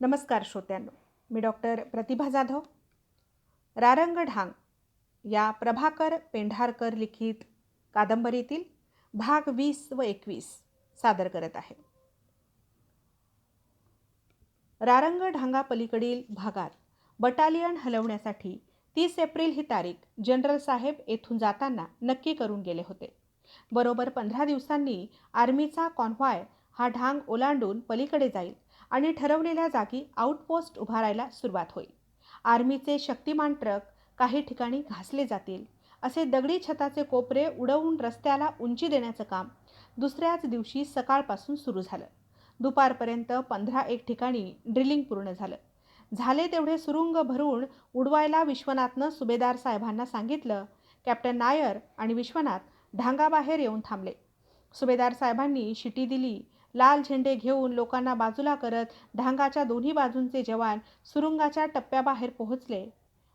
नमस्कार श्रोत्यांनो मी डॉक्टर प्रतिभा जाधव. रारंग ढांग या प्रभाकर पेंढारकर लिखित कादंबरीतील भाग वीस व एकवीस सादर करत आहे. रारंग पलीकडील भागात बटालियन हलवण्यासाठी तीस एप्रिल ही तारीख जनरल साहेब येथून जाताना नक्की करून गेले होते. बरोबर पंधरा दिवसांनी आर्मीचा कॉन्व्हॉय हा ढांग ओलांडून पलीकडे जाईल आणि ठरवलेल्या जागी आउटपोस्ट उभारायला सुरुवात होईल. आर्मीचे शक्तिमान ट्रक काही ठिकाणी घासले जातील असे दगडी छताचे कोपरे उडवून रस्त्याला उंची देण्याचं काम दुसऱ्याच दिवशी सकाळपासून सुरू झालं. दुपारपर्यंत पंधरा एक ठिकाणी ड्रिलिंग पूर्ण झालं. झाले तेवढे सुरुंग भरून उडवायला विश्वनाथनं सुभेदार साहेबांना सांगितलं कॅप्टन नायर आणि विश्वनाथ ढांगाबाहेर येऊन थांबले. सुभेदार साहेबांनी शिटी दिली लाल झेंडे घेऊन लोकांना बाजूला करत ढांगाच्या दोन्ही बाजूंचे जवान सुरुंगाच्या टप्प्याबाहेर पोहोचले.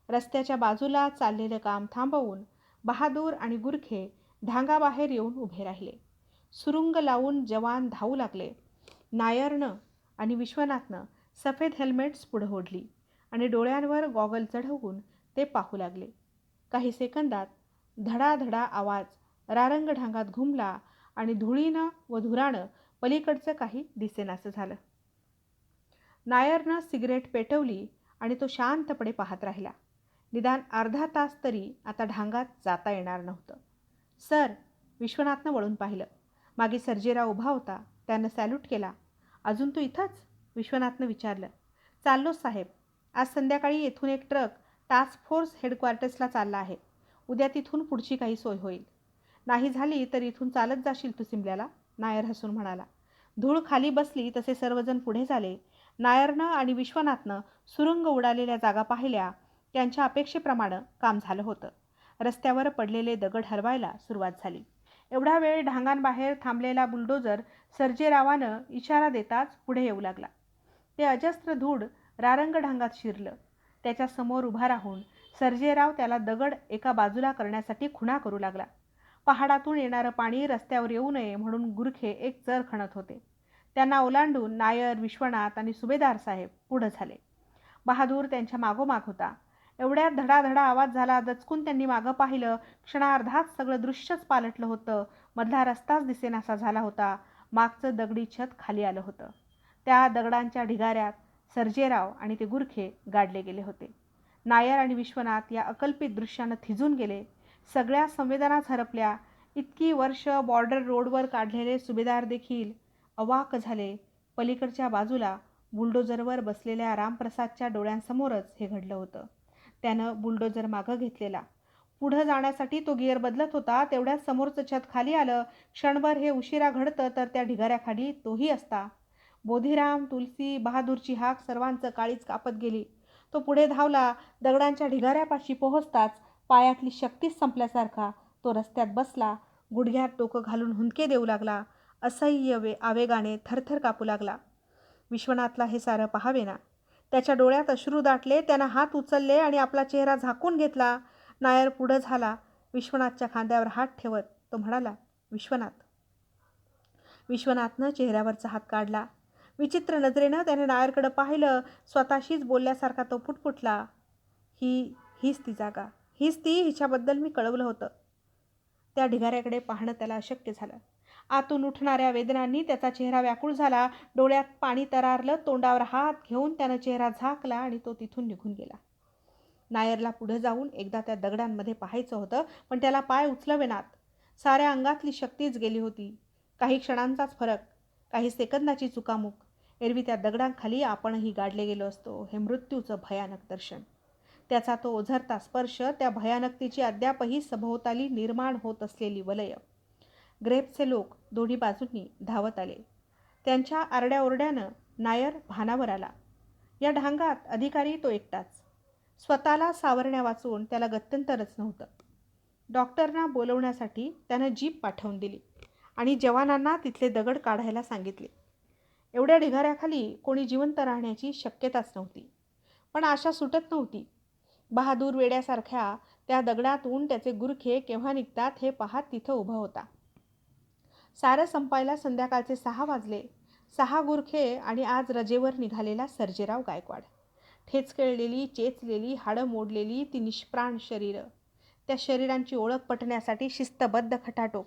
रस्त्याच्या बाजूला चाललेलं काम थांबवून बहादूर आणि गुरखे ढांगाबाहेर येऊन उभे राहिले. सुरुंग लावून जवान धावू लागले. नायरनं आणि विश्वनाथनं सफेद हेल्मेट्स पुढं ओढली आणि डोळ्यांवर गॉगल चढवून ते पाहू लागले. काही सेकंदात धडाधडा आवाज रारंग ढांगात घुमला आणि धुळीनं व धुरानं पलीकडचं काही दिसेनासं झालं. नायरनं सिगरेट पेटवली आणि तो शांतपणे पाहत राहिला. निदान अर्धा तास तरी आता ढांगात जाता येणार नव्हतं. सर विश्वनाथनं वळून पाहिलं. मागे सर्जेराव उभा होता. त्यानं सॅल्यूट केला. अजून तू इथंच? विश्वनाथनं विचारलं. चाललो साहेब. आज संध्याकाळी येथून एक ट्रक टास्क फोर्स हेडक्वार्टर्सला चालला आहे. उद्या तिथून पुढची काही सोय होईल. नाही झाली तर इथून चालत जाशील तू सिमल्याला? नायर हसून म्हणाला. धूळ खाली बसली तसे सर्वजण पुढे झाले. नायरनं आणि विश्वनाथनं सुरुंग उडालेल्या जागा पाहिल्या. त्यांच्या अपेक्षेप्रमाणे काम झालं होतं. रस्त्यावर पडलेले दगड हलवायला सुरुवात झाली. एवढा वेळ ढांगांबाहेर थांबलेला बुलडोजर सर्जेरावानं इशारा देताच पुढे येऊ लागला. ते अजस्त्र धूळ रारंग ढांगात शिरलं. त्याच्यासमोर उभा राहून सर्जेराव त्याला दगड एका बाजूला करण्यासाठी खुणा करू लागला. पहाडातून येणारं पाणी रस्त्यावर येऊ नये म्हणून गुरखे एक चर खणत होते. त्यांना ओलांडून नायर विश्वनाथ आणि सुभेदार साहेब पुढं झाले. बहादूर त्यांच्या मागोमाग होता. एवढ्या धडाधडा आवाज झाला दचकून त्यांनी मागं पाहिलं. क्षणार्धात सगळं दृश्यच पालटलं होतं. मधला रस्ताच दिसेनासा झाला होता. मागचं दगडी छत खाली आलं होतं. त्या दगडांच्या ढिगाऱ्यात सर्जेराव आणि ते गुरखे गाडले गेले होते. नायर आणि विश्वनाथ या अकल्पित दृश्यानं थिजून गेले. सगळ्या संवेदनाच हरपल्या. इतकी वर्ष बॉर्डर रोडवर काढलेले सुभेदार देखील अवाक झाले. पलीकडच्या बाजूला बुलडोजरवर बसलेल्या रामप्रसादच्या डोळ्यांसमोरच हे घडलं होतं. त्यानं बुलडोजर मागं घेतलेला. पुढं जाण्यासाठी तो गिअर बदलत होता तेवढ्यात समोरचं छत खाली आलं. क्षणभर हे उशिरा घडतं तर त्या ढिगाऱ्याखाली तोही असता. बोधीराम तुलसी बहादूरची हाक सर्वांचं काळीच कापत गेली. तो पुढे धावला दगडांच्या ढिगाऱ्यापाशी पोहोचताच पायातली शक्तीच संपल्यासारखा तो रस्त्यात बसला गुडघ्यात डोकं घालून हुंदके देऊ लागला असह्य वे आवेगाने थरथर कापू लागला. विश्वनाथला हे सारं पाहावे ना त्याच्या डोळ्यात अश्रू दाटले त्यानं हात उचलले आणि आपला चेहरा झाकून घेतला. नायर पुढं झाला. विश्वनाथच्या खांद्यावर हात ठेवत तो म्हणाला विश्वनाथ. विश्वनाथनं चेहऱ्यावरचा हात काढला. विचित्र नजरेनं त्याने नायरकडं पाहिलं. स्वतःशीच बोलल्यासारखा तो फुटफुटला. ही हीच ती जागा. हीच ती हिच्याबद्दल मी कळवलं होतं. त्या ढिगाऱ्याकडे पाहणं त्याला अशक्य झालं. आतून उठणाऱ्या वेदनांनी त्याचा चेहरा व्याकुळ झाला. डोळ्यात पाणी तरारलं. तोंडावर हात घेऊन त्यानं चेहरा झाकला आणि तो तिथून निघून गेला. नायरला पुढे जाऊन एकदा त्या दगडांमध्ये पाहायचं होतं पण त्याला पाय उचलवेनात साऱ्या अंगातली शक्तीच गेली होती. काही क्षणांचाच फरक काही सेकंदाची चुकामुक. एरवी त्या दगडांखाली आपणही गाडले गेलो असतो हे मृत्यूचं भयानक दर्शन. त्याचा तो ओझरता स्पर्श त्या भयानकतेची अद्यापही सभोवताली निर्माण होत असलेली वलय. ग्रेपचे लोक दोन्ही बाजूंनी धावत आले. त्यांच्या आरड्याओरड्यानं नायर भानावर आला. या ढांगात अधिकारी तो एकटाच. स्वतःला सावरण्या वाचून त्याला गत्यंतरच नव्हतं. डॉक्टरना बोलवण्यासाठी त्यानं जीप पाठवून दिली आणि जवानांना तिथले दगड काढायला सांगितले. एवढ्या ढिगाऱ्याखाली कोणी जिवंत राहण्याची शक्यताच नव्हती. पण आशा सुटत नव्हती. बहादूर वेड्यासारख्या त्या दगडातून त्याचे गुरखे केव्हा निघतात हे पाहत तिथं उभा होता. सारं संपायला संध्याकाळचे सहा वाजले. सहा गुरखे आणि आज रजेवर निघालेला सर्जेराव गायकवाड. ठेचकेळलेली चेचलेली हाडं मोडलेली ती निष्प्राण शरीरं. त्या शरीरांची ओळख पटण्यासाठी शिस्तबद्ध खटाटोप.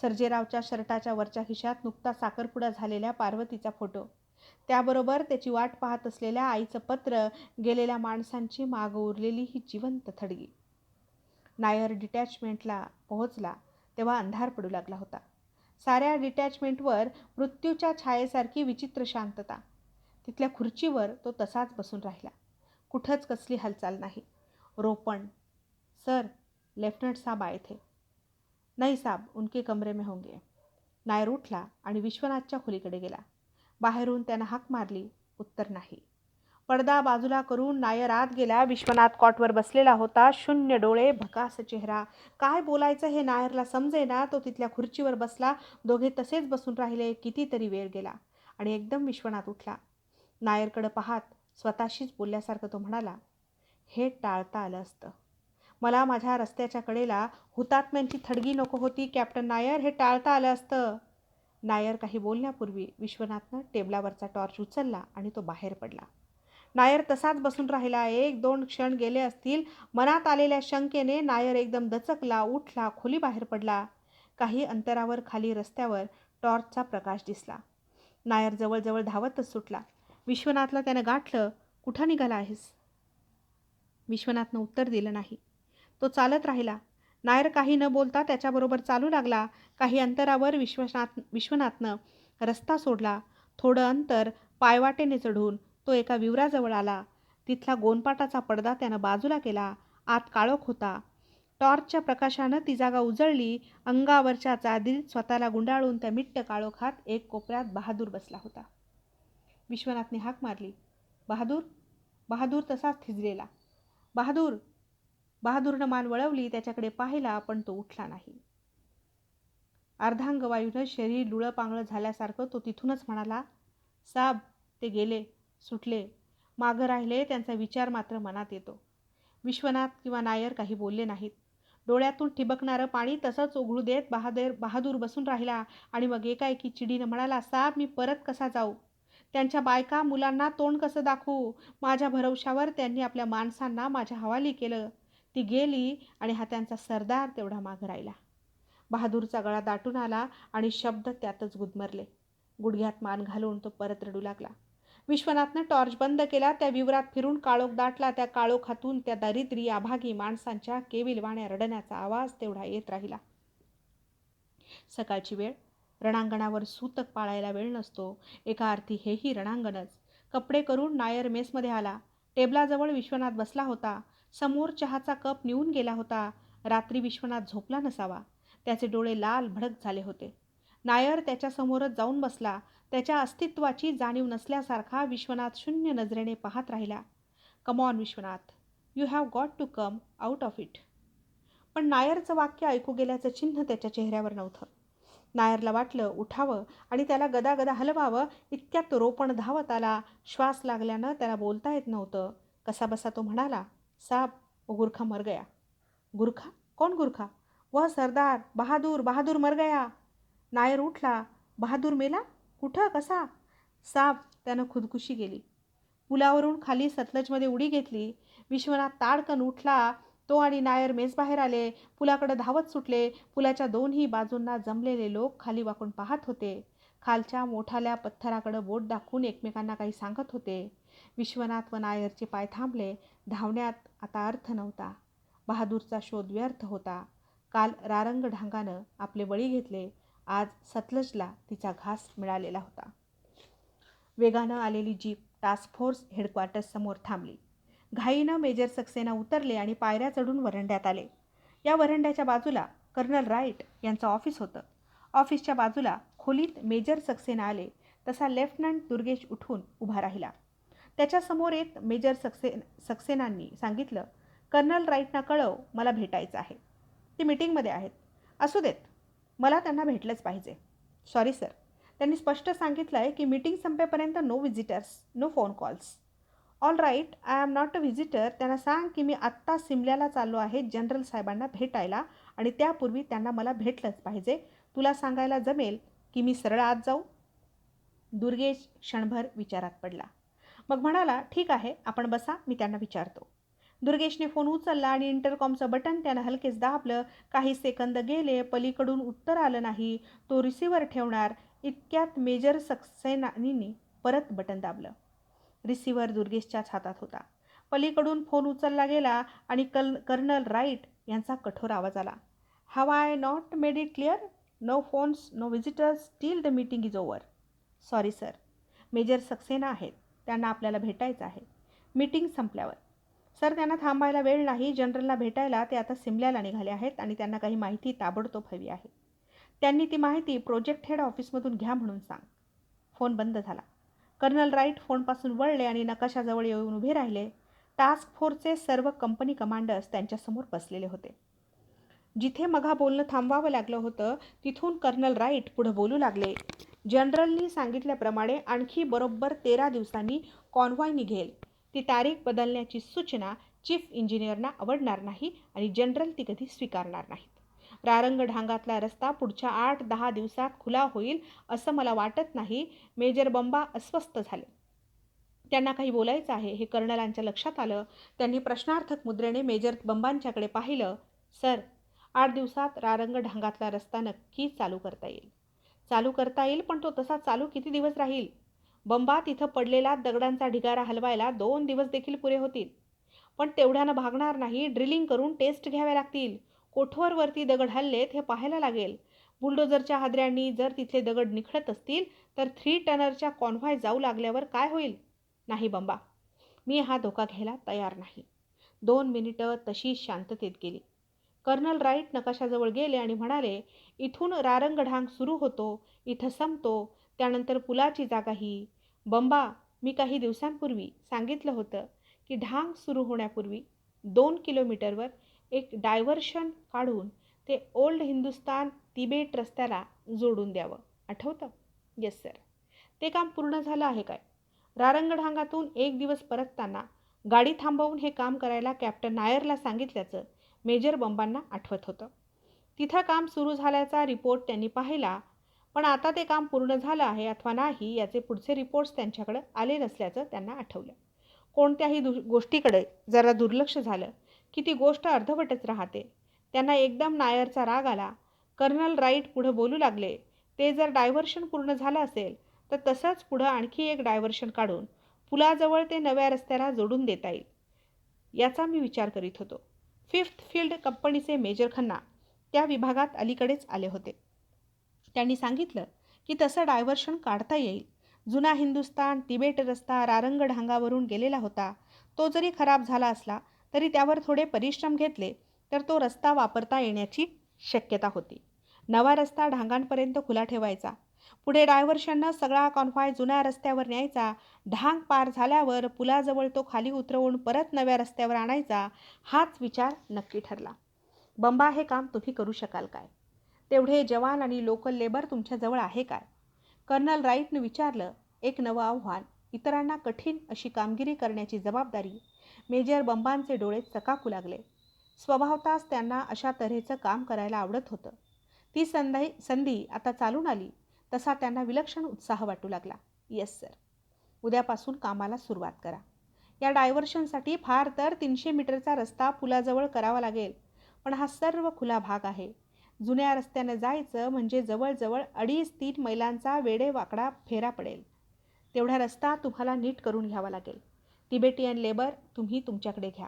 सर्जेरावच्या शर्टाच्या वरच्या खिशात नुकता साखरपुडा झालेल्या पार्वतीचा फोटो त्याबरोबर त्याची वाट पाहत असलेल्या आईचं पत्र गेलेल्या माणसांची माग उरलेली ही जिवंत थडगी. नायर डिटॅचमेंटला पोहोचला तेव्हा अंधार पडू लागला होता. साऱ्या डिटॅचमेंटवर मृत्यूच्या छायेसारखी विचित्र शांतता. तिथल्या खुर्चीवर तो तसाच बसून राहिला. कुठंच कसली हालचाल नाही. रोपण सर लेफ्टनंट साहब आए थे नाही साहब उनके कमरे में होंगे. नायर उठला आणि विश्वनाथच्या खोलीकडे गेला. बाहेरून त्यानं हाक मारली उत्तर नाही. पडदा बाजूला करून नायर आत गेला विश्वनाथ कॉटवर बसलेला होता शून्य डोळे भकास चेहरा. काय बोलायचं हे नायरला समजे ना तो तिथल्या खुर्चीवर बसला दोघे तसेच बसून राहिले कितीतरी वेळ गेला आणि एकदम विश्वनाथ उठला. नायरकडं पाहात स्वतःशीच बोलल्यासारखं तो म्हणाला हे टाळता आलं असतं. मला माझ्या रस्त्याच्या कडेला हुतात्म्यांची थडगी नको होती कॅप्टन नायर हे टाळता आलं असतं. नायर काही बोलण्यापूर्वी विश्वनाथनं टेबलावरचा टॉर्च उचलला आणि तो बाहेर पडला. नायर तसाच बसून राहिला. एक दोन क्षण गेले असतील मनात आलेल्या शंकेने नायर एकदम दचकला उठला खोली बाहेर पडला. काही अंतरावर खाली रस्त्यावर टॉर्चचा प्रकाश दिसला. नायर जवळजवळ धावतच सुटला. विश्वनाथला त्यानं गाठलं कुठं निघाला आहेस? विश्वनाथनं उत्तर दिलं नाही. तो चालत राहिला. नायर काही न बोलता त्याच्याबरोबर चालू लागला. काही अंतरावर विश्वनाथ विश्वनाथनं रस्ता सोडला. थोडं अंतर पायवाटेने चढून तो एका विवराजवळ आला. तिथला गोनपाटाचा पडदा त्यानं बाजूला केला. आत काळोख होता. टॉर्चच्या प्रकाशानं ती जागा उजळली. अंगावरच्या चादरीत स्वतःला गुंडाळून त्या मिट्ट काळोखात एक कोपऱ्यात बहादूर बसला होता. विश्वनाथने हाक मारली. बहादूर? बहादूर तसाच थिजलेला. बहादूर! बहादूरनं मान वळवली त्याच्याकडे पाहिला पण तो उठला नाही. अर्धांगवायूनं शरीर लुळपांगळं झाल्यासारखं तो तिथूनच म्हणाला साब ते गेले सुटले. मागं राहिले त्यांचा विचार मात्र मनात येतो. विश्वनाथ किंवा नायर काही बोलले नाहीत. डोळ्यातून ठिबकणारं पाणी तसंच उघडू देत बहादर बहादूर बसून राहिला आणि मग एकाएकी चिडीनं म्हणाला साब मी परत कसा जाऊ? त्यांच्या बायका मुलांना तोंड कसं दाखवू? माझ्या भरवशावर त्यांनी आपल्या माणसांना माझ्या हवाली केलं. ती गेली आणि हा त्यांचा सरदार तेवढा मागं राहिला. बहादूरचा गळा दाटून आला आणि शब्द त्यातच गुदमरले. गुडघ्यात मान घालून तो परत रडू लागला. विश्वनाथनं टॉर्च बंद केला त्या विवरात फिरून काळोख दाटला त्या काळोख हातून त्या दारिद्र्य अभागी माणसांच्या केविलवाण्या रडण्याचा आवाज तेवढा येत राहिला. सकाळची वेळ रणांगणावर सूतक पाळायला वेळ नसतो एका अर्थी हेही रणांगणच. कपडे करून नायर मेसमध्ये आला. टेबलाजवळ विश्वनाथ बसला होता. समोर चहाचा कप नेऊन गेला होता. रात्री विश्वनाथ झोपला नसावा. त्याचे डोळे लाल भडक झाले होते. नायर त्याच्यासमोरच जाऊन बसला. त्याच्या अस्तित्वाची जाणीव नसल्यासारखा विश्वनाथ शून्य नजरेने पाहत राहिला. Come on Vishwanath. You have got to come out of it पण नायरचं वाक्य ऐकू गेल्याचं चिन्ह त्याच्या चेहऱ्यावर नव्हतं. नायरला वाटलं उठावं. आणि त्याला गदागदा हलवावं. इतक्यात रोपण धावत आला. श्वास लागल्यानं त्याला बोलता येत नव्हतं. कसा बसा तो म्हणाला साब वो गुरखा मर गया। गुरखा? कौन गुरखा? वह सरदार बहादूर बहादूर मर गया। नायर उठला बहादूर मेला? कुठं? कसा? साब त्यानं खुदकुशी केली. पुलावरून खाली सतलजमध्ये उडी घेतली. विश्वनाथ ताडकन उठला. तो आणि नायर मेसबाहेर आले. पुलाकडे धावत सुटले. पुलाच्या दोन्ही बाजूंना जमलेले लोक खाली वाकून पाहत होते. खालच्या मोठाल्या पत्थराकडं बोट दाखवून एकमेकांना काही सांगत होते. विश्वनाथ व नायरचे पाय थांबले. धावण्यात आता अर्थ नव्हता. बहादूरचा शोध व्यर्थ होता. काल रारंग ढांगानं आपले बळी घेतले. आज सतलजला तिचा घास मिळालेला होता. वेगानं आलेली जीप टास्क फोर्स हेडक्वार्टर्ससमोर थांबली. घाईनं मेजर सक्सेना उतरले आणि पायऱ्या चढून वरंड्यात आले. या वरंड्याच्या बाजूला कर्नल राईट यांचं ऑफिस होतं. ऑफिसच्या बाजूला खोलीत मेजर सक्सेना आले. तसा लेफ्टनंट दुर्गेश उठून उभा राहिला. त्याच्यासमोर येत मेजर सक्से सक्सेनांनी सांगितलं कर्नल राईटना कळव मला भेटायचं आहे. ते मिटिंगमध्ये आहेत. असू देत मला त्यांना भेटलंच पाहिजे. Sorry sir. त्यांनी स्पष्ट सांगितलं आहे की मीटिंग संपेपर्यंत no visitors no phone calls. All right I am not a visitor. त्यांना सांग की मी आत्ता सिमल्याला चाललो आहे जनरल साहेबांना भेटायला आणि त्यापूर्वी त्यांना मला भेटलंच पाहिजे. तुला सांगायला जमेल की मी सरळ आत जाऊ. दुर्गेश क्षणभर विचारात पडला. मग म्हणाला ठीक आहे आपण बसा मी त्यांना विचारतो. दुर्गेशने फोन उचलला आणि इंटरकॉमचं बटन त्यानं हलकेच दाबलं. काही सेकंद गेले पलीकडून उत्तर आलं नाही. तो रिसिव्हर ठेवणार इतक्यात मेजर सक्सेनानींनी परत बटन दाबलं. रिसिव्हर दुर्गेशच्याच हातात होता. पलीकडून फोन उचलला गेला आणि कल कर्नल राईट यांचा कठोर आवाज आला. Have I not made it clear? No phones no visitors till the meeting is over sorry sir. Major Saxena आहेत. त्यांना आपल्याला भेटायचं आहे. मीटिंग संपल्यावर. सर त्यांना थांबायला वेळ नाही. जनरलला भेटायला ते आता सिमल्याला निघाले आहेत आणि त्यांना काही माहिती ताबडतोब हवी आहे. त्यांनी ती माहिती प्रोजेक्ट हेड ऑफिसमधून घ्या म्हणून सांग. फोन बंद झाला. कर्नल राईट फोनपासून वळले आणि नकाशाजवळ येऊन उभे राहिले. टास्क फोर्सचे सर्व कंपनी कमांडर्स त्यांच्यासमोर बसलेले होते. जिथे मघा बोलणं थांबवावं लागलं होतं तिथून कर्नल राईट पुढं बोलू लागले. जनरलनी सांगितल्याप्रमाणे आणखी बरोबर तेरा दिवसांनी कॉन्व्हॉय निघेल. ती तारीख बदलण्याची सूचना चीफ इंजिनियरना आवडणार नाही आणि जनरल ती कधी स्वीकारणार नाहीत. रारंगढांगातला रस्ता पुढच्या आठ दहा दिवसात खुला होईल असं मला वाटत नाही. मेजर बंबा अस्वस्थ झाले. त्यांना काही बोलायचं आहे हे कर्नलांच्या लक्षात आलं. त्यांनी प्रश्नार्थक मुद्रेने मेजर बंबांच्याकडे पाहिलं. सर आठ दिवसात रारंग ढांगातला रस्ता नक्की चालू करता येईल. चालू करता येईल पण तो तसा चालू किती दिवस राहील? बंबा तिथं पडलेला दगडांचा ढिगारा हलवायला दोन दिवस देखील पुरे होतील. पण तेवढ्यानं भागणार नाही ड्रिलिंग करून टेस्ट घ्याव्या लागतील. कोठवरवरती दगड हल्लेत हे पाहायला लागेल. बुलडोजरच्या हादऱ्यांनी जर तिथले दगड निखळत असतील तर थ्री टनरच्या कॉन्व्हाय जाऊ लागल्यावर काय होईल? नाही बंबा मी हा धोका घ्यायला तयार नाही. दोन मिनिटं तशी शांततेत गेली. कर्नल राईट नकाशाजवळ गेले आणि म्हणाले इथून रारंगढांग सुरू होतो इथं संपतो त्यानंतर पुलाची जागा ही. बंबा मी काही दिवसांपूर्वी सांगितलं होतं की ढांग सुरू होण्यापूर्वी दोन किलोमीटरवर एक डायव्हर्शन काढून ते ओल्ड हिंदुस्तान तिबेट रस्त्याला जोडून द्यावं. आठवतं? Yes sir. ते काम पूर्ण झालं आहे काय? रारंगढांगातून एक दिवस परतताना गाडी थांबवून हे काम करायला कॅप्टन नायरला सांगितल्याचं मेजर बंबांना आठवत होतं. तिथं काम सुरू झाल्याचा रिपोर्ट त्यांनी पाहिला पण आता ते काम पूर्ण झालं आहे अथवा नाही याचे पुढचे रिपोर्ट्स त्यांच्याकडे आले नसल्याचं त्यांना आठवलं. कोणत्याही दु गोष्टीकडे जरा दुर्लक्ष झालं की ती गोष्ट अर्धवटच राहते. त्यांना एकदम नायरचा राग आला. कर्नल राईट पुढं बोलू लागले ते जर डायव्हर्शन पूर्ण झालं असेल तर तसंच पुढं आणखी एक डायव्हर्शन काढून पुलाजवळ ते नव्या रस्त्याला जोडून देता येईल. याचा मी विचार करीत होतो. फिफ्थ फील्ड कंपनीचे मेजर खन्ना त्या विभागात अलीकडेच आले होते. त्यांनी सांगितलं की तसं डायव्हर्शन काढता येईल. जुना हिंदुस्तान तिबेट रस्ता रारंग ढांगावरून गेलेला होता. तो जरी खराब झाला असला तरी त्यावर थोडे परिश्रम घेतले तर तो रस्ता वापरता येण्याची शक्यता होती. नवा रस्ता ढांगांपर्यंत खुला ठेवायचा पुढे डायव्हर्शननं सगळा कॉन्व्हॉय जुन्या रस्त्यावर न्यायचा. ढांग पार झाल्यावर पुलाजवळ तो खाली उतरवून परत नव्या रस्त्यावर आणायचा हाच विचार नक्की ठरला. बंबा हे काम तुम्ही करू शकाल काय? तेवढे जवान आणि लोकल लेबर तुमच्याजवळ आहे काय? कर्नल राईटनं विचारलं एक नवं आव्हान इतरांना कठीण अशी कामगिरी करण्याची जबाबदारी. मेजर बंबांचे डोळे चकाकू लागले. स्वभावताच त्यांना अशा तऱ्हेचं काम करायला आवडत होतं. ती संधी संधी आता चालून आली. तसा त्यांना विलक्षण उत्साह वाटू लागला. येस सर उद्यापासून कामाला सुरुवात करा. या डायव्हर्शनसाठी फार तर तीनशे मीटरचा रस्ता पुलाजवळ करावा लागेल पण हा सर्व खुला भाग आहे. जुन्या रस्त्यानं जायचं म्हणजे जवळजवळ अडीच तीन मैलांचा वेडे वाकडा फेरा पडेल. तेवढा रस्ता तुम्हाला नीट करून घ्यावा लागेल. तिबेटियन लेबर तुम्ही तुमच्याकडे घ्या.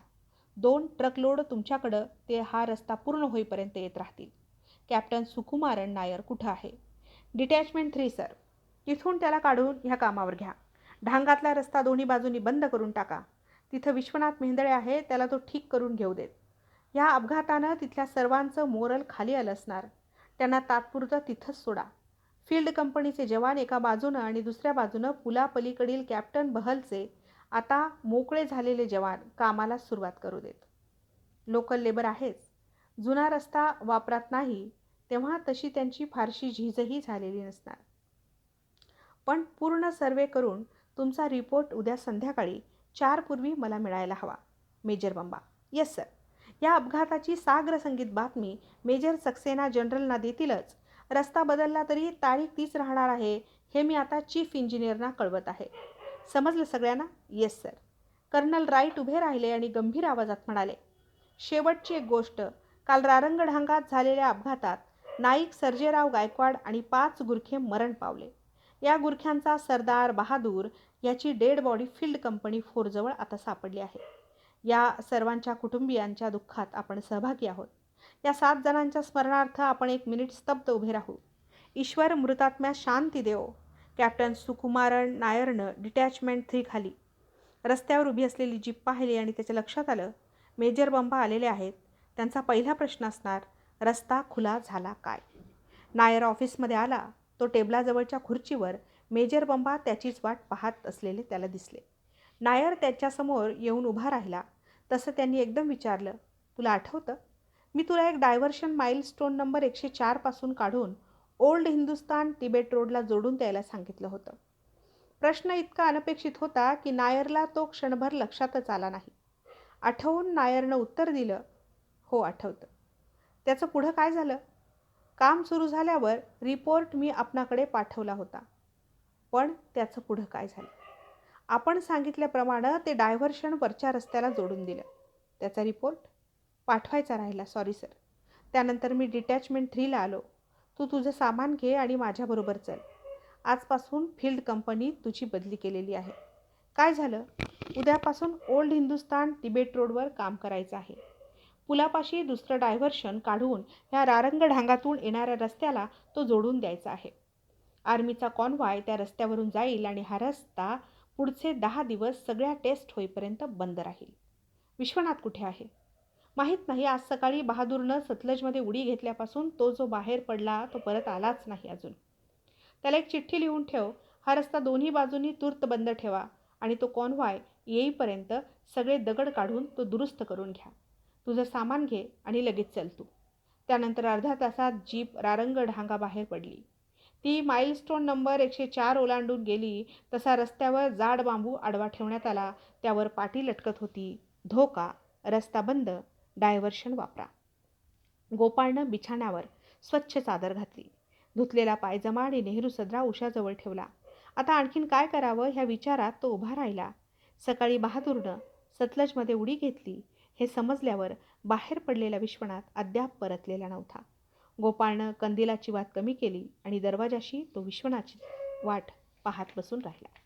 दोन ट्रकलोड तुमच्याकडं ते हा रस्ता पूर्ण होईपर्यंत येत राहतील. कॅप्टन सुकुमारन नायर कुठं आहे? डिटॅचमेंट थ्री सर इथून त्याला काढून ह्या कामावर घ्या. ढांगातला रस्ता दोन्ही बाजूनी बंद करून टाका. तिथं विश्वनाथ मेंदळे आहे त्याला तो ठीक करून घेऊ देत. या अपघातानं तिथल्या सर्वांचं मोरल खाली आलं असणार. त्यांना तात्पुरतं तिथंच सोडा. फील्ड कंपनीचे जवान एका बाजूनं आणि दुसऱ्या बाजूनं पुलापलीकडील कॅप्टन बहलचे आता मोकळे झालेले जवान कामाला सुरुवात करू देत. लोकल लेबर आहेच. जुना रस्ता वापरात नाही तेव्हा तशी त्यांची फारशी झीजही झालेली नसणार. पण पूर्ण सर्वे करून तुमचा रिपोर्ट उद्या संध्याकाळी चारपूर्वी मला मिळायला हवा. मेजर बंबा. येस सर या अपघाताची साग्र संगीत बातमी मेजर सक्सेना जनरलना देतीलच. रस्ता बदलला तरी तारीख तीच राहणार आहे हे मी आता चीफ इंजिनियरना कळवत आहे. समजलं सगळ्यांना? येस सर कर्नल राईट उभे राहिले आणि गंभीर आवाजात म्हणाले शेवटची एक गोष्ट. काल रारंगढांगात झालेल्या अपघातात नाईक सर्जेराव गायकवाड आणि पाच गुरखे मरण पावले. या गुरख्यांचा सरदार बहादूर याची डेड बॉडी फील्ड कंपनी फोरजवळ आता सापडली आहे. या सर्वांच्या कुटुंबियांच्या दुःखात आपण सहभागी आहोत. या सात जणांच्या स्मरणार्थ आपण एक मिनिट स्तब्ध उभे राहू. ईश्वर मृतात्म्या शांती देव कॅप्टन सुकुमारन नायरनं डिटॅचमेंट थ्री खाली. रस्त्यावर उभी असलेली जीप पाहिली आणि त्याच्या लक्षात आलं मेजर बंबा आलेले आहेत. त्यांचा पहिला प्रश्न असणार रस्ता खुला झाला काय? नायर ऑफिसमध्ये आला तो टेबलाजवळच्या खुर्चीवर मेजर बंबा त्याचीच वाट पाहत असलेले त्याला दिसले. नायर त्याच्यासमोर येऊन उभा राहिला. तसं त्यांनी एकदम विचारलं तुला आठवतं? मी तुला एक डायव्हर्शन माईलस्टोन नंबर एकशे चारपासून काढून ओल्ड हिंदुस्तान तिबेट रोडला जोडून द्यायला सांगितलं होतं. प्रश्न इतका अनपेक्षित होता की नायरला तो क्षणभर लक्षातच आला नाही. आठवून नायरनं उत्तर दिलं हो आठवतं. त्याचं पुढं काय झालं? काम सुरू झाल्यावर रिपोर्ट मी आपणाकडे पाठवला होता. पण त्याचं पुढं काय झालं? आपण सांगितल्याप्रमाणे ते डायव्हर्शन वरच्या रस्त्याला जोडून दिलं. त्याचा रिपोर्ट पाठवायचा राहिला. सॉरी सर त्यानंतर मी डिटॅचमेंट थ्रीला आलो. तू तुझं सामान घे आणि माझ्याबरोबर चल. आजपासून फील्ड कंपनी तुझी बदली केलेली आहे. काय झालं? उद्यापासून ओल्ड हिंदुस्तान तिबेट रोडवर काम करायचं आहे. पुलापाशी दुसरं डायव्हर्शन काढून ह्या रारंग ढांगातून येणाऱ्या रस्त्याला तो जोडून द्यायचा आहे. आर्मीचा कॉन्व्हाय त्या रस्त्यावरून जाईल आणि हा रस्ता पुढचे दहा दिवस सगळ्या टेस्ट होईपर्यंत बंद राहील. विश्वनाथ कुठे आहे? माहीत नाही आज सकाळी बहादूरनं सतलजमध्ये उडी घेतल्यापासून तो जो बाहेर पडला तो परत आलाच नाही अजून. त्याला एक चिठ्ठी लिहून ठेव हा रस्ता दोन्ही बाजूनी तूर्त बंद ठेवा आणि तो कॉन्व्हाय येईपर्यंत सगळे दगड काढून तो दुरुस्त करून घ्या. तुझं सामान घे आणि लगेच चल तू. त्यानंतर अर्ध्या तासात जीप रारंग ढांगा बाहेर पडली. ती माईलस्टोन नंबर एकशे चार ओलांडून गेली तसा रस्त्यावर जाड बांबू आडवा ठेवण्यात आला त्यावर पाटी लटकत होती. धोका रस्ता बंद डायव्हर्शन वापरा. गोपाळनं बिछाण्यावर स्वच्छ चादर घातली. धुतलेला पायजमा आणि नेहरू सदरा उशाजवळ ठेवला. आता आणखीन काय करावं ह्या विचारात तो उभा राहिला. सकाळी बहादूरनं सतलजमध्ये उडी घेतली. हे समजल्यावर बाहेर पडलेला विश्वनाथ अद्याप परतलेला नव्हता. गोपाळनं कंदिलाची वाट कमी केली आणि दरवाजाशी तो विश्वनाथची वाट पाहत बसून राहिला.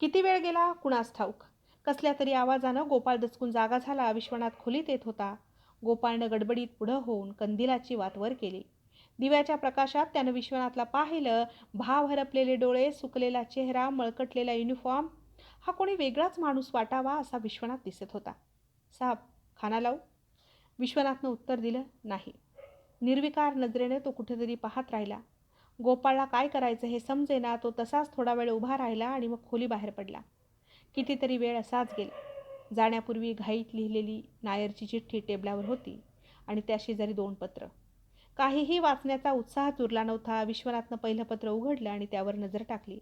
किती वेळ गेला कुणास ठाऊक? कसल्या तरी आवाजानं गोपाळ दचकून जागा झाला. विश्वनाथ खोलीत येत होता. गोपाळनं गडबडीत पुढं होऊन कंदिलाची वाट वर केली. दिव्याच्या प्रकाशात त्यानं विश्वनाथला पाहिलं. भाव हरपलेले डोळे सुकलेला चेहरा मळकटलेला युनिफॉर्म हा कोणी वेगळाच माणूस वाटावा असा विश्वनाथ दिसत होता. साहेब खाना लावू? विश्वनाथनं उत्तर दिलं नाही. निर्विकार नजरेने तो कुठेतरी पाहत राहिला. गोपाळला काय करायचं हे समजेना तो तसाच थोडा वेळ उभा राहिला आणि मग खोली बाहेर पडला. कितीतरी वेळ असाच गेला. जाण्यापूर्वी घाईत लिहिलेली नायरची चिठ्ठी टेबलावर होती आणि त्या शेजारी दोन पत्र. काहीही वाचण्याचा उत्साह उरला नव्हता. विश्वनाथनं पहिलं पत्र उघडलं आणि त्यावर नजर टाकली.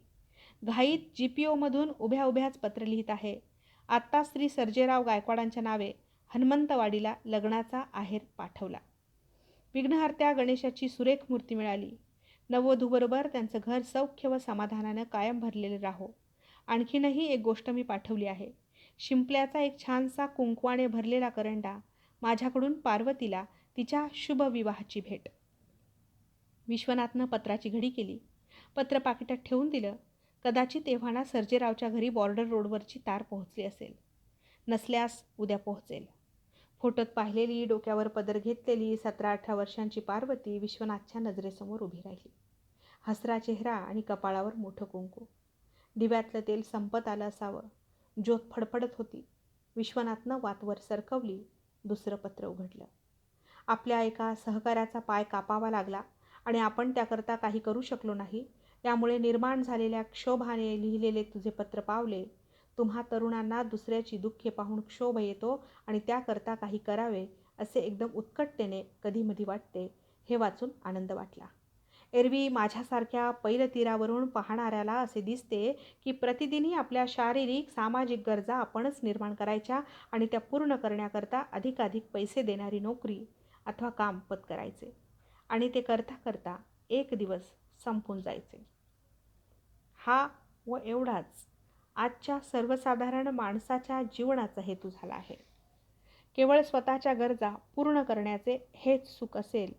घाईत जी पी ओमधून उभ्या उभ्याच पत्र लिहित आहे. आत्ता श्री सर्जेराव गायकवाडांच्या नावे हनुमंतवाडीला लग्नाचा आहेर पाठवला. विघ्नहर्त्या गणेशाची सुरेख मूर्ती मिळाली. नववधूबरोबर त्यांचं घर सौख्य व समाधानानं कायम भरलेलं राहो. आणखीनही एक गोष्ट मी पाठवली आहे. शिंपल्याचा एक छानसा कुंकवाने भरलेला करंडा माझ्याकडून पार्वतीला तिच्या शुभविवाहाची भेट. विश्वनाथनं पत्राची घडी केली. पत्र पाकिटात ठेवून दिलं. कदाचित एव्हाना सर्जेरावच्या घरी बॉर्डर रोडवरची तार पोहोचली असेल. नसल्यास उद्या पोहोचेल. फोटोत पाहिलेली डोक्यावर पदर घेतलेली सतरा अठरा वर्षांची पार्वती विश्वनाथच्या नजरेसमोर उभी राहिली. हसरा चेहरा आणि कपाळावर मोठं कुंकू. दिव्यातलं तेल संपत आलं असावं. ज्योत फडफडत होती. विश्वनाथनं वातवर सरकवली दुसरं पत्र उघडलं. आपल्या एका सहकाऱ्याचा पाय कापावा लागला आणि आपण त्याकरता काही करू शकलो नाही त्यामुळे निर्माण झालेल्या क्षोभाने लिहिलेले तुझे पत्र पावले. तुम्हा तरुणांना दुसऱ्याची दुःखे पाहून क्षोभ येतो आणि त्याकरता काही करावे असे एकदम उत्कटतेने कधीमधी वाटते हे वाचून आनंद वाटला. एरवी माझ्यासारख्या पैलतीरावरून पाहणाऱ्याला असे दिसते की प्रतिदिनही आपल्या शारीरिक सामाजिक गरजा आपणच निर्माण करायच्या आणि त्या पूर्ण करण्याकरता अधिकाधिक पैसे देणारी नोकरी अथवा काम पत्करायचे आणि ते करता करता एक दिवस संपून जायचे. हा व एवढाच आजच्या सर्वसाधारण माणसाच्या जीवनाचा हेतू झाला आहे. केवळ स्वतःच्या गरजा पूर्ण करण्याचे हेच सुख असेल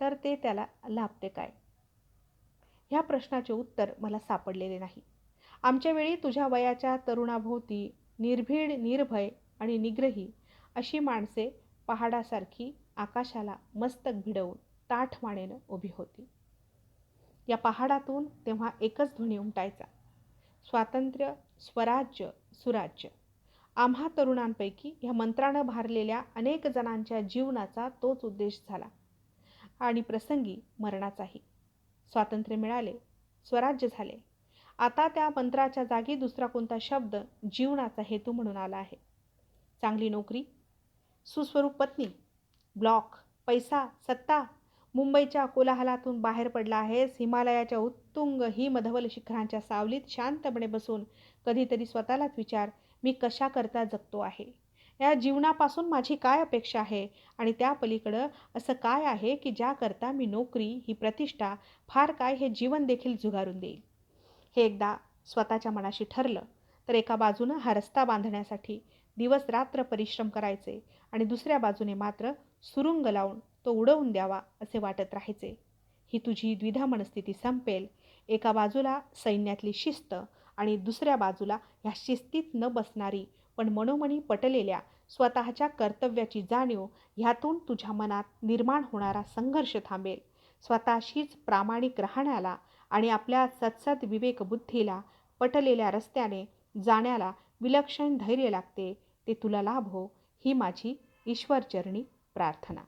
तर ते त्याला लाभते काय? ह्या प्रश्नाचे उत्तर मला सापडलेले नाही. आमच्या वेळी तुझ्या वयाच्या तरुणाभोवती निर्भीड निर्भय आणि निग्रही अशी माणसे पहाडासारखी आकाशाला मस्तक भिडवून ताठ मानेनं उभी होती. या पहाडातून तेव्हा एकच ध्वनी उमटायचा. स्वातंत्र्य स्वराज्य सुराज्य. आम्हा तरुणांपैकी ह्या मंत्रानं भारलेल्या अनेक जणांच्या जीवनाचा तोच उद्देश झाला. आणि प्रसंगी मरणाचाही. स्वातंत्र्य मिळाले स्वराज्य झाले. आता त्या मंत्राच्या जागी दुसरा कोणता शब्द जीवनाचा हेतू म्हणून आला आहे. चांगली नोकरी सुस्वरूप पत्नी ब्लॉक पैसा सत्ता मुंबईच्या कोलाहलातून बाहेर पडला आहेस. हिमालयाच्या उत्तुंग हिमधवल शिखरांच्या सावलीत शांतपणे बसून कधीतरी स्वतःलाच विचार मी कशा करता जगतो आहे? या जीवनापासून माझी काय अपेक्षा आहे? आणि त्या पलीकडं असं काय आहे की ज्याकरता मी नोकरी ही प्रतिष्ठा फार काय हे जीवन देखील झुगारून देईल? हे एकदा स्वतःच्या मनाशी ठरलं तर एका बाजूनं हा रस्ता बांधण्यासाठी दिवस रात्र परिश्रम करायचे आणि दुसऱ्या बाजूने मात्र सुरुंग लावून तो उडवून द्यावा असे वाटत राहायचे. ही तुझी द्विधा मनस्थिती संपेल. एका बाजूला सैन्यातली शिस्त आणि दुसऱ्या बाजूला ह्या शिस्तीत न बसणारी पण मनोमनी पटलेल्या स्वतःच्या कर्तव्याची जाणीव ह्यातून तुझ्या मनात निर्माण होणारा संघर्ष थांबेल. स्वतःशीच प्रामाणिक राहण्याला आणि आपल्या सत्सद विवेकबुद्धीला पटलेल्या रस्त्याने जाण्याला विलक्षण धैर्य लागते ते तुला लाभो ही माझी ईश्वरचरणी प्रार्थना.